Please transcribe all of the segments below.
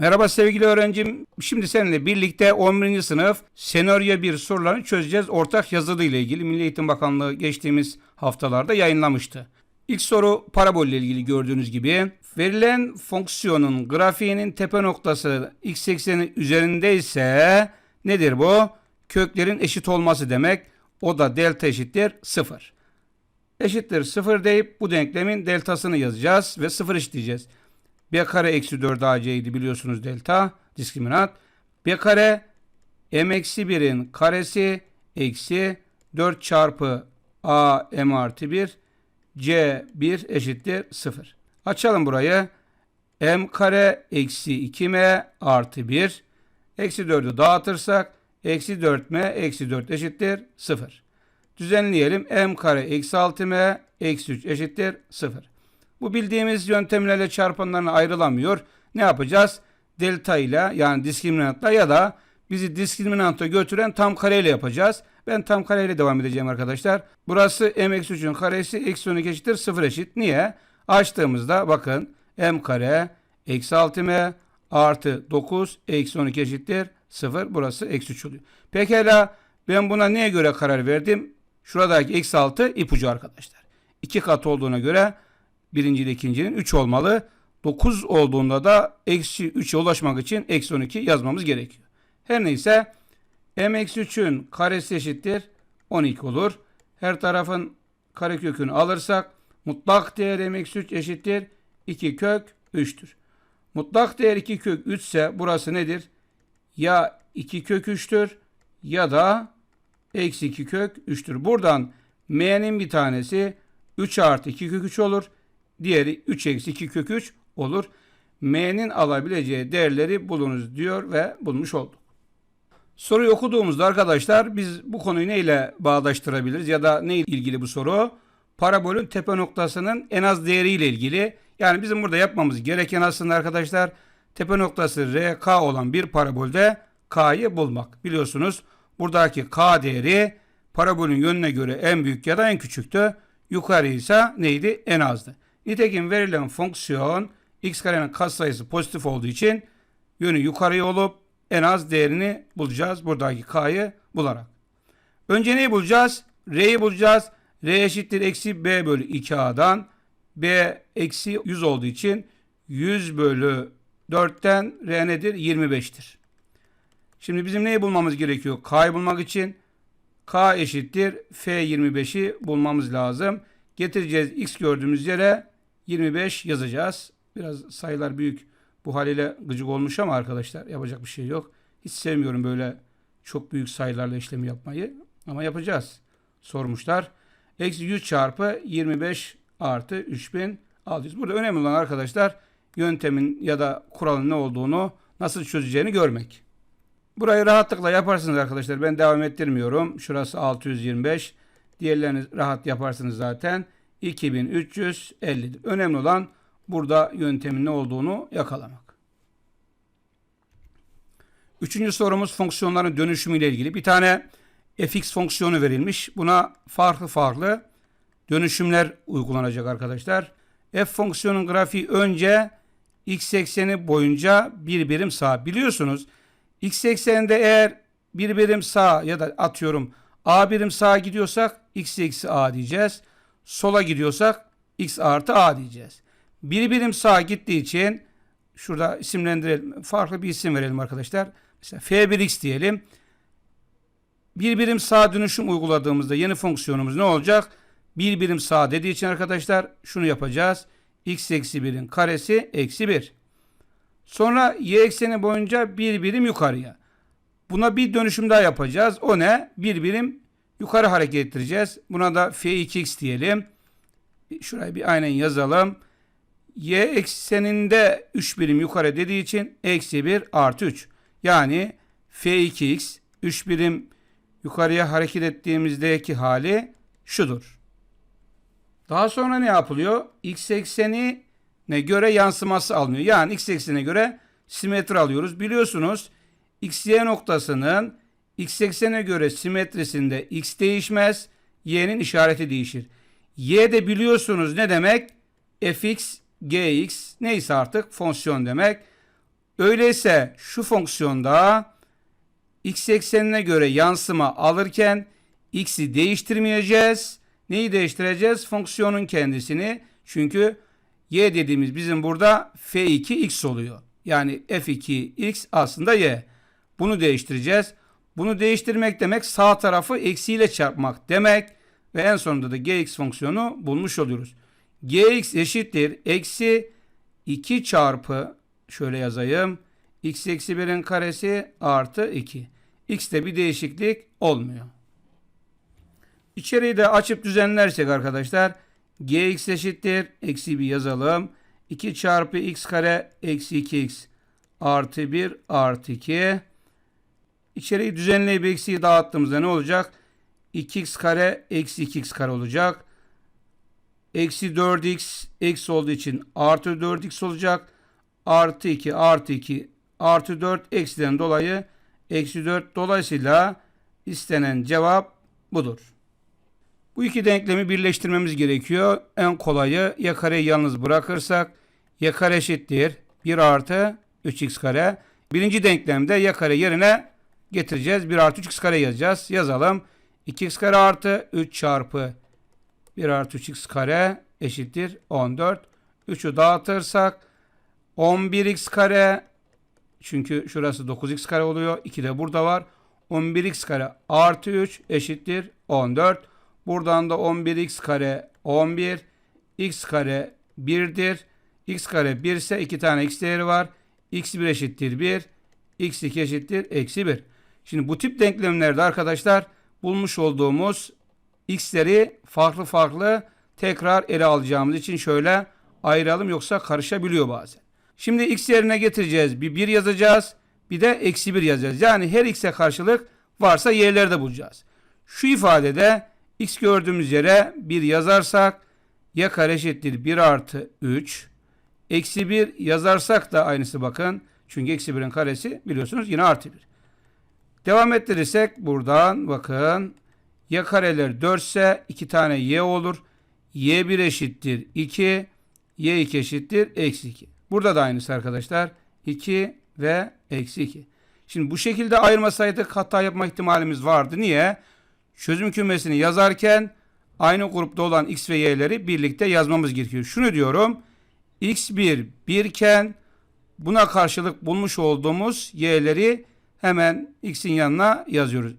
Merhaba sevgili öğrencim. Şimdi seninle birlikte 11. sınıf senaryo 1 sorularını çözeceğiz. Ortak yazılı ile ilgili Milli Eğitim Bakanlığı geçtiğimiz haftalarda yayınlamıştı. İlk soru parabol ile ilgili gördüğünüz gibi. Verilen fonksiyonun grafiğinin tepe noktası x ekseni üzerinde ise nedir bu? Köklerin eşit olması demek. O da delta eşittir 0 eşittir 0 deyip bu denklemin deltasını yazacağız ve 0 eşitleyeceğiz. B kare eksi 4 AC'ydi biliyorsunuz delta diskriminant. B kare M eksi 1'in karesi eksi 4 çarpı A M artı 1 C 1 eşittir 0. Açalım burayı. M kare eksi 2M artı 1 eksi 4'ü dağıtırsak eksi 4M eksi 4 eşittir 0. Düzenleyelim. M kare eksi 6M eksi 3 eşittir 0. Bu bildiğimiz yöntemlerle çarpanlarına ayrılamıyor. Ne yapacağız? Delta ile yani diskriminantla ya da bizi diskriminanta götüren tam kareyle yapacağız. Ben tam kareyle devam edeceğim arkadaşlar. Burası m eksi 3'ün karesi eksi 12 eşittir 0 eşit. Niye? Açtığımızda bakın m kare eksi 6m artı 9 eksi 12 eşittir 0. Burası eksi 3 oluyor. Pekala ben buna neye göre karar verdim? Şuradaki eksi 6 ipucu arkadaşlar. 2 kat olduğuna göre birinci ile ikincinin 3 olmalı. 9 olduğunda da eksi 3'e ulaşmak için eksi 12 yazmamız gerekiyor. Her neyse m eksi 3'ün karesi eşittir 12 olur. Her tarafın karekökünü alırsak mutlak değer m eksi 3 eşittir 2 kök 3'tür. Mutlak değer 2 kök 3 ise burası nedir? Ya 2 kök 3'tür ya da eksi 2 kök 3'tür. Buradan m'nin bir tanesi 3 artı 2 kök 3 olur. Diğeri 3 eksi 2 kök 3 olur. M'nin alabileceği değerleri bulunuz diyor ve bulmuş olduk. Soruyu okuduğumuzda arkadaşlar biz bu konuyu neyle bağdaştırabiliriz ya da neyle ilgili bu soru? Parabolün tepe noktasının en az değeriyle ilgili. Yani bizim burada yapmamız gereken aslında arkadaşlar tepe noktası RK olan bir parabolde K'yı bulmak. Biliyorsunuz buradaki K değeri parabolün yönüne göre en büyük ya da en küçüktü. Yukarı ise neydi? En azdı. Nitekim verilen fonksiyon x karenin katsayısı pozitif olduğu için yönü yukarıya olup en az değerini bulacağız. Buradaki k'yı bularak. Önce neyi bulacağız? R'yi bulacağız. R eşittir eksi b bölü 2a'dan. B eksi 100 olduğu için 100 bölü 4'ten R nedir? 25'tir. Şimdi bizim neyi bulmamız gerekiyor? K'yı bulmak için K eşittir F25'i bulmamız lazım. Getireceğiz X gördüğümüz yere 25 yazacağız. Biraz sayılar büyük bu haliyle gıcık olmuş ama arkadaşlar yapacak bir şey yok. Hiç sevmiyorum böyle çok büyük sayılarla işlemi yapmayı ama yapacağız. Sormuşlar. Eksi 100 çarpı 25 artı 3600. Burada önemli olan arkadaşlar yöntemin ya da kuralın ne olduğunu nasıl çözeceğini görmek. Burayı rahatlıkla yaparsınız arkadaşlar. Ben devam ettirmiyorum. Şurası 625. Diğerlerini rahat yaparsınız zaten. 2350. Önemli olan burada yöntemin ne olduğunu yakalamak. Üçüncü sorumuz fonksiyonların dönüşümü ile ilgili. Bir tane fx fonksiyonu verilmiş. Buna farklı farklı dönüşümler uygulanacak arkadaşlar. F fonksiyonun grafiği önce x ekseni boyunca bir birim sağ. Biliyorsunuz x ekseninde eğer bir birim sağ ya da atıyorum a birim sağa gidiyorsak x eksi a diyeceğiz. Sola gidiyorsak x artı a diyeceğiz. Bir birim sağa gittiği için şurada isimlendirelim. Farklı bir isim verelim arkadaşlar. Mesela f1x diyelim. Bir birim sağ dönüşüm uyguladığımızda yeni fonksiyonumuz ne olacak? Bir birim sağ dediği için arkadaşlar şunu yapacağız. x eksi 1'in karesi eksi 1. Sonra y ekseni boyunca bir birim yukarıya. Buna bir dönüşüm daha yapacağız. O ne? Bir birim yukarı hareket ettireceğiz. Buna da f2x diyelim. Şurayı bir aynen yazalım. Y ekseninde 3 birim yukarı dediği için eksi 1 artı 3. Yani f2x 3 birim yukarıya hareket ettiğimizdeki hali şudur. Daha sonra ne yapılıyor? X ekseni ne göre yansıması alınıyor. Yani x eksenine göre simetri alıyoruz. Biliyorsunuz x y noktasının x eksene göre simetrisinde x değişmez, y'nin işareti değişir. Y de biliyorsunuz ne demek? fx, gx neyse artık fonksiyon demek. Öyleyse şu fonksiyonda x eksenine göre yansıma alırken x'i değiştirmeyeceğiz. Neyi değiştireceğiz? Fonksiyonun kendisini. Çünkü y dediğimiz bizim burada f2x oluyor. Yani f2x aslında y. Bunu değiştireceğiz. Bunu değiştirmek demek sağ tarafı eksiyle çarpmak demek. Ve en sonunda da gx fonksiyonu bulmuş oluyoruz. gx eşittir eksi 2 çarpı şöyle yazayım. x eksi 1'in karesi artı 2. x'te bir değişiklik olmuyor. İçeriği de açıp düzenlersek arkadaşlar gx eşittir eksi 1 yazalım. 2 çarpı x kare eksi 2x artı 1 artı 2. İçeriği düzenleyip eksiği dağıttığımızda ne olacak? 2x kare eksi 2x kare olacak. Eksi 4x eksi olduğu için artı 4x olacak. Artı 2 artı 2 artı 4 eksiden dolayı eksi 4 dolayısıyla istenen cevap budur. Bu iki denklemi birleştirmemiz gerekiyor. En kolayı ya kareyi yalnız bırakırsak ya kare eşittir 1 artı 3x kare. Birinci denklemde ya kare yerine getireceğiz. 1 artı 3x kare yazacağız. Yazalım. 2x kare artı 3 çarpı 1 artı 3x kare eşittir 14. 3'ü dağıtırsak 11x kare çünkü şurası 9x kare oluyor. 2 de burada var. 11x kare artı 3 eşittir 14. Buradan da 11x kare 11. x kare 1'dir. x kare 1 ise 2 tane x değeri var. x1 eşittir 1. x2 eşittir eksi 1. Şimdi bu tip denklemlerde arkadaşlar bulmuş olduğumuz x'leri farklı farklı tekrar ele alacağımız için şöyle ayıralım yoksa karışabiliyor bazen. Şimdi x yerine getireceğiz. Bir 1 yazacağız. Bir de eksi 1 yazacağız. Yani her x'e karşılık varsa y'leri de bulacağız. Şu ifadede x gördüğümüz yere 1 yazarsak ya kare eşittir 1 artı 3. Eksi 1 yazarsak da aynısı bakın. Çünkü eksi 1'in karesi biliyorsunuz yine artı 1. Devam ettirirsek buradan bakın. Ya kareler 4 ise 2 tane y olur. y1 eşittir 2. y2 eşittir eksi 2. Burada da aynısı arkadaşlar. 2 ve eksi 2. Şimdi bu şekilde ayırmasaydık hata yapma ihtimalimiz vardı. Niye? Çözüm kümesini yazarken aynı grupta olan x ve y'leri birlikte yazmamız gerekiyor. Şunu diyorum. x1 1 iken buna karşılık bulmuş olduğumuz y'leri hemen x'in yanına yazıyoruz.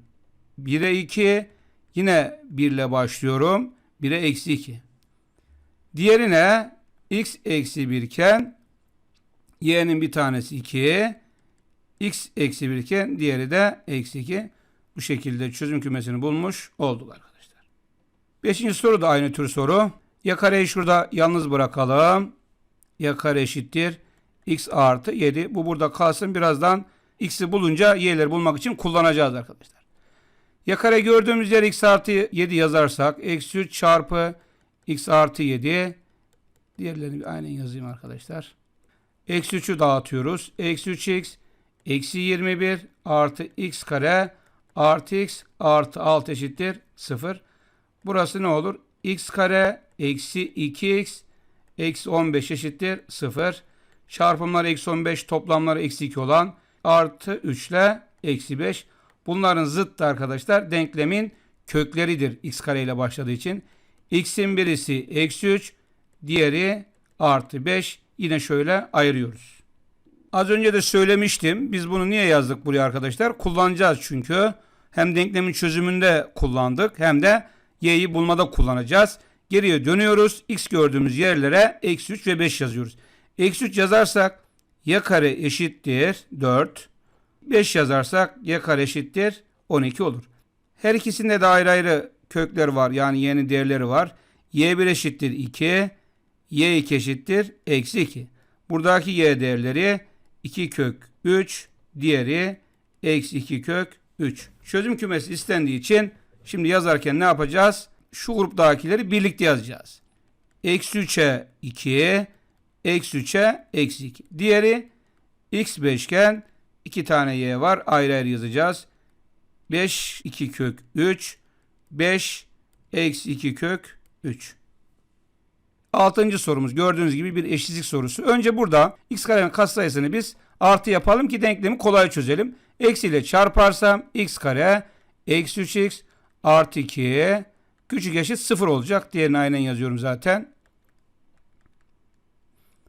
1'e 2 yine 1 ile başlıyorum. 1'e eksi 2. Diğerine x eksi 1 iken y'nin bir tanesi 2. x eksi 1 iken diğeri de eksi 2. Bu şekilde çözüm kümesini bulmuş olduk arkadaşlar. Beşinci soru da aynı tür soru. Ya kareyi şurada yalnız bırakalım. Ya kare eşittir. x artı 7. Bu burada kalsın. Birazdan x'i bulunca y'leri bulmak için kullanacağız arkadaşlar. Ya kare gördüğümüz yer x artı 7 yazarsak. Eksi 3 çarpı x artı 7. Diğerlerini aynen yazayım arkadaşlar. Eksi 3'ü dağıtıyoruz. Eksi 3x eksi 21 artı x kare artı x artı 6 eşittir 0. Burası ne olur? x kare eksi 2x eksi 15 eşittir 0. Çarpımlar eksi 15 toplamları eksi 2 olan artı 3 ile eksi 5. Bunların zıttı arkadaşlar denklemin kökleridir x kare ile başladığı için. x'in birisi eksi 3 diğeri artı 5 yine şöyle ayırıyoruz. Az önce de söylemiştim. Biz bunu niye yazdık buraya arkadaşlar? Kullanacağız çünkü. Hem denklemin çözümünde kullandık hem de y'yi bulmada kullanacağız. Geriye dönüyoruz. x gördüğümüz yerlere eksi 3 ve 5 yazıyoruz. Eksi 3 yazarsak y kare eşittir 4. 5 yazarsak y kare eşittir 12 olur. Her ikisinde de ayrı ayrı kökler var. Yani y'nin değerleri var. y1 eşittir 2. y2 eşittir eksi 2. Buradaki y değerleri 2 kök 3. Diğeri eksi 2 kök 3. Çözüm kümesi istendiği için şimdi yazarken ne yapacağız? Şu gruptakileri birlikte yazacağız. Eksi 3'e 2, eksi 3'e eksi 2. Diğeri x beşgen 2 tane y var. Ayrı ayrı yazacağız. 5, 2 kök 3, 5, eksi 2 kök 3. Altıncı sorumuz gördüğünüz gibi bir eşitlik sorusu. Önce burada x karenin katsayısını biz artı yapalım ki denklemi kolay çözelim. Eksi ile çarparsam x kare eksi 3x artı 2 küçük eşit 0 olacak. Diğerini aynen yazıyorum zaten.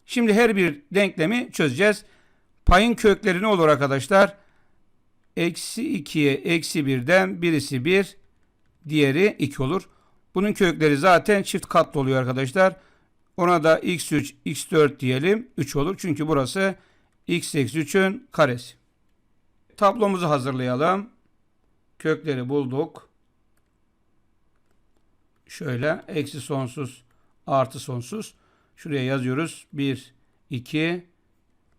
Şimdi her bir denklemi çözeceğiz. Payın kökleri ne olur arkadaşlar? Eksi 2'ye eksi 1'den birisi 1, diğeri 2 olur. Bunun kökleri zaten çift katlı oluyor arkadaşlar. Ona da x3, x4 diyelim. 3 olur. Çünkü burası x eksi 3'ün karesi. Tablomuzu hazırlayalım. Kökleri bulduk. Şöyle eksi sonsuz artı sonsuz. Şuraya yazıyoruz. 1, 2.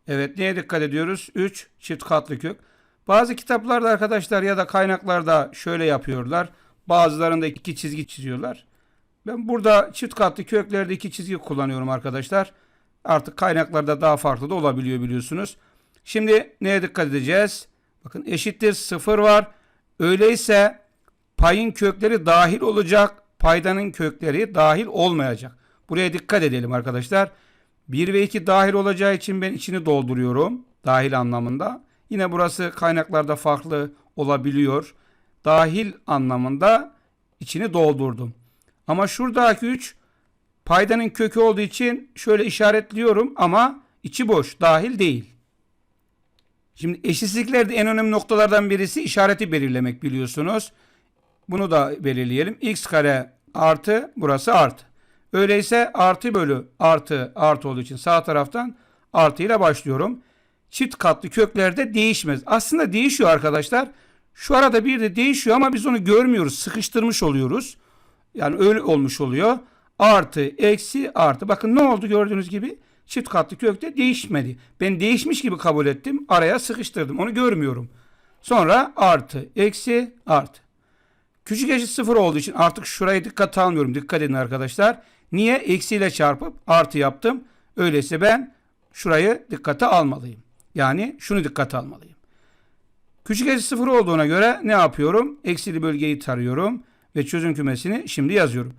Evet neye dikkat ediyoruz? 3 çift katlı kök. Bazı kitaplarda arkadaşlar ya da kaynaklarda şöyle yapıyorlar. Bazılarında iki çizgi çiziyorlar. Ben burada çift katlı köklerde iki çizgi kullanıyorum arkadaşlar. Artık kaynaklarda daha farklı da olabiliyor biliyorsunuz. Şimdi neye dikkat edeceğiz? Bakın eşittir sıfır var. Öyleyse payın kökleri dahil olacak. Paydanın kökleri dahil olmayacak. Buraya dikkat edelim arkadaşlar. 1 ve 2 dahil olacağı için ben içini dolduruyorum. Dahil anlamında. Yine burası kaynaklarda farklı olabiliyor. Dahil anlamında içini doldurdum. Ama şuradaki 3 paydanın kökü olduğu için şöyle işaretliyorum ama içi boş, dahil değil. Şimdi eşitsizliklerde en önemli noktalardan birisi işareti belirlemek biliyorsunuz. Bunu da belirleyelim. x kare artı burası artı. Öyleyse artı bölü artı artı olduğu için sağ taraftan artı ile başlıyorum. Çift katlı köklerde değişmez. Aslında değişiyor arkadaşlar. Şu arada bir de değişiyor ama biz onu görmüyoruz. Sıkıştırmış oluyoruz. Yani öyle olmuş oluyor. Artı, eksi, artı. Bakın ne oldu gördüğünüz gibi? Çift katlı kökte değişmedi. Ben değişmiş gibi kabul ettim. Araya sıkıştırdım. Onu görmüyorum. Sonra artı, eksi, artı. Küçük eşit sıfır olduğu için artık şuraya dikkat almıyorum. Dikkat edin arkadaşlar. Niye? Eksiyle çarpıp artı yaptım. Öyleyse ben şurayı dikkate almalıyım. Yani şunu dikkate almalıyım. Küçük eşit sıfır olduğuna göre ne yapıyorum? Eksili bölgeyi tarıyorum ve çözüm kümesini şimdi yazıyorum.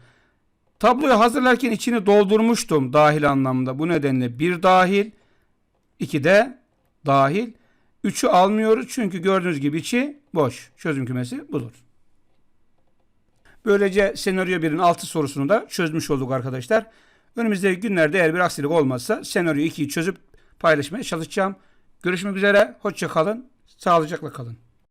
Tabloyu hazırlarken içini doldurmuştum dahil anlamda. Bu nedenle bir dahil, iki de dahil. Üçü almıyoruz çünkü gördüğünüz gibi içi boş. Çözüm kümesi budur. Böylece senaryo 1'in 6 sorusunu da çözmüş olduk arkadaşlar. Önümüzdeki günlerde eğer bir aksilik olmazsa senaryo 2'yi çözüp paylaşmaya çalışacağım. Görüşmek üzere. Hoşça kalın. Sağlıcakla kalın.